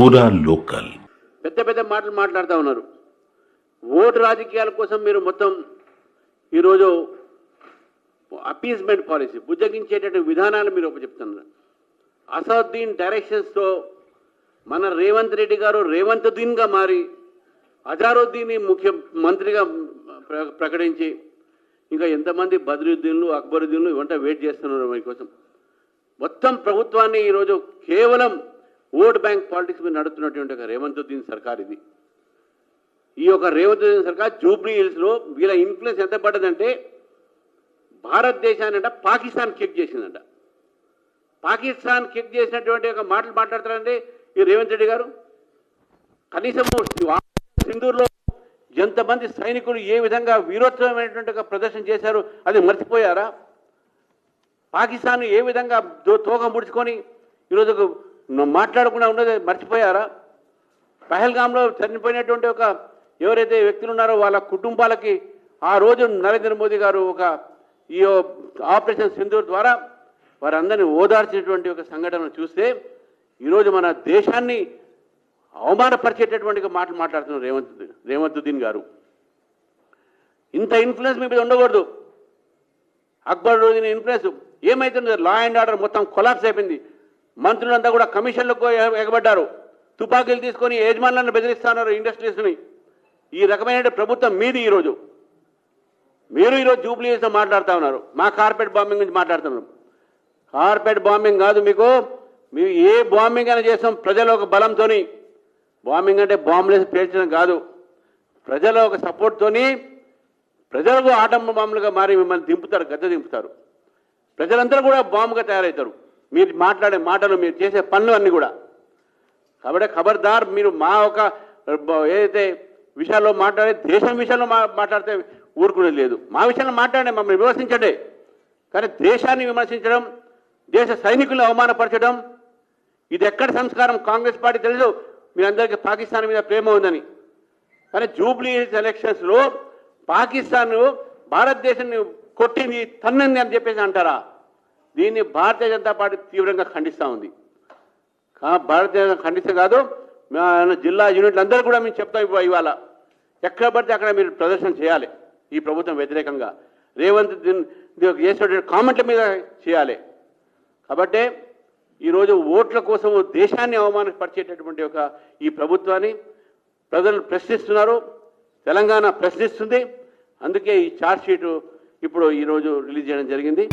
పూరా లోకల్. పెద్ద పెద్ద మాటలు మాట్లాడుతూ ఉన్నారు. ఓటు రాజకీయాల కోసం మీరు మొత్తం ఈరోజు అపీస్మెంట్ పాలసీ బుజ్జగించేటటువంటి విధానాలు మీరు చెప్తున్నారు అసదుద్దీన్ డైరెక్షన్స్తో మన రేవంత్ రెడ్డి గారు రేవంత్ దీన్గా మారి అజారుద్దీన్ని ముఖ్య మంత్రిగా ప్ర- ప్రకటించి ఇంకా ఎంతమంది బద్రుద్దీన్లు అక్బరుద్దీన్లు ఇవంట వెయిట్ చేస్తున్నారు మీకోసం మొత్తం ప్రభుత్వాన్ని ఈరోజు కేవలం ఓట్ బ్యాంక్ పాలిటిక్స్ మీద నడుస్తున్నటువంటి ఒక రేవంతుద్దీన్ సర్కార్ ఇది. ఈ యొక్క రేవంత్ సర్కార్ జూబ్లీ హిల్స్లో వీళ్ళ ఇన్ఫ్లుయెన్స్ ఎంత పడ్డదంటే భారతదేశాన్ని అంట పాకిస్తాన్ కిక్ చేసిందంట. పాకిస్తాన్ కిక్ చేసినటువంటి ఒక మాటలు మాట్లాడతారంటే ఈ రేవంత్ రెడ్డి గారు? కనీసం సింధూర్లో ఎంతమంది సైనికులు ఏ విధంగా వీరోత్సవమైనటువంటి ఒక ప్రదర్శన చేశారు అది మర్చిపోయారా? పాకిస్తాన్ ఏ విధంగా తోక ముడుచుకొని ఈరోజు మాట్లాడకుండా ఉన్నది మర్చిపోయారా? పహల్గాంలో చనిపోయినటువంటి ఒక ఎవరైతే వ్యక్తులు ఉన్నారో వాళ్ళ కుటుంబాలకి ఆ రోజు నరేంద్ర మోదీ గారు ఒక ఈ ఆపరేషన్ సింధూర్ ద్వారా వారందరినీ ఓదార్చినటువంటి ఒక సంఘటన చూస్తే ఈరోజు మన దేశాన్ని అవమానపరిచేటటువంటి మాటలు మాట్లాడుతున్నారు రేవంత్ రేవంతుద్దీన్ గారు. ఇంత ఇన్ఫ్లుయెన్స్ మీ మీద ఉండకూడదు. అక్బర్ రోజున ఇన్ఫ్లుయెన్స్ ఏమైతుంది లా అండ్ ఆర్డర్ మొత్తం కొలాప్స్ అయిపోయింది. మంత్రులంతా కూడా కమిషన్లకు ఎగబడ్డారు. తుపాకీలు తీసుకొని యజమానులను బెదిరిస్తున్నారు ఇండస్ట్రీస్ని. ఈ రకమైన ప్రభుత్వం మీది ఈరోజు. మీరు ఈరోజు జూబ్లీస్తో మాట్లాడుతూ ఉన్నారు. మా కార్పెట్ బాంబింగ్ గురించి మాట్లాడుతున్నారు కార్పెట్ బాంబింగ్ కాదు మీకు మేము ఏ బాంబింగ్ అయినా చేస్తాం. ప్రజల ఒక బలంతోని. బాంబింగ్ అంటే బాంబులేసి పేల్చడం కాదు. ప్రజల ఒక సపోర్ట్తోని ప్రజలకు ఆటంబ బాంబులుగా మారి మిమ్మల్ని దింపుతారు గద్దె దింపుతారు. ప్రజలందరూ కూడా బాంబుగా తయారవుతారు. మీరు మాట్లాడే మాటలు మీరు చేసే పనులు అన్నీ కూడా. కాబట్టి ఖబర్దార్ మీరు మా ఒక ఏదైతే విషయాల్లో మాట్లాడే దేశం విషయంలో మా మాట్లాడితే ఊరుకునేది లేదు. మా విషయంలో మాట్లాడే మమ్మల్ని విమర్శించండి. కానీ దేశాన్ని విమర్శించడం దేశ సైనికులను అవమానపరచడం ఇది ఎక్కడ సంస్కారం కాంగ్రెస్ పార్టీ తెలుసు మీరందరికీ పాకిస్తాన్ మీద ప్రేమ ఉందని. కానీ జూబ్లీ ఎలక్షన్స్లో పాకిస్తాన్ భారతదేశాన్ని కొట్టింది తన్నింది అని చెప్పేసి అంటారా? దీన్ని భారతీయ జనతా పార్టీ తీవ్రంగా ఖండిస్తూ ఉంది. కా- భారతీయ ఖండిస్తే కాదు జిల్లా యూనిట్లు అందరూ కూడా మేము చెప్తాం ఇవాళ. ఎక్కడ పడితే అక్కడ మీరు ప్రదర్శన చేయాలి ఈ ప్రభుత్వం వ్యతిరేకంగా. రేవంత్ చేసేటువంటి కామెంట్ల మీద చేయాలి. కాబట్టి ఈరోజు ఓట్ల కోసం దేశాన్ని అవమానపరిచేటటువంటి ఒక ఈ ప్రభుత్వాన్ని ప్రజలు ప్రశ్నిస్తున్నారు తెలంగాణ ప్రశ్నిస్తుంది. అందుకే ఈ ఛార్జ్ షీటు ఇప్పుడు ఈరోజు రిలీజ్ చేయడం జరిగింది.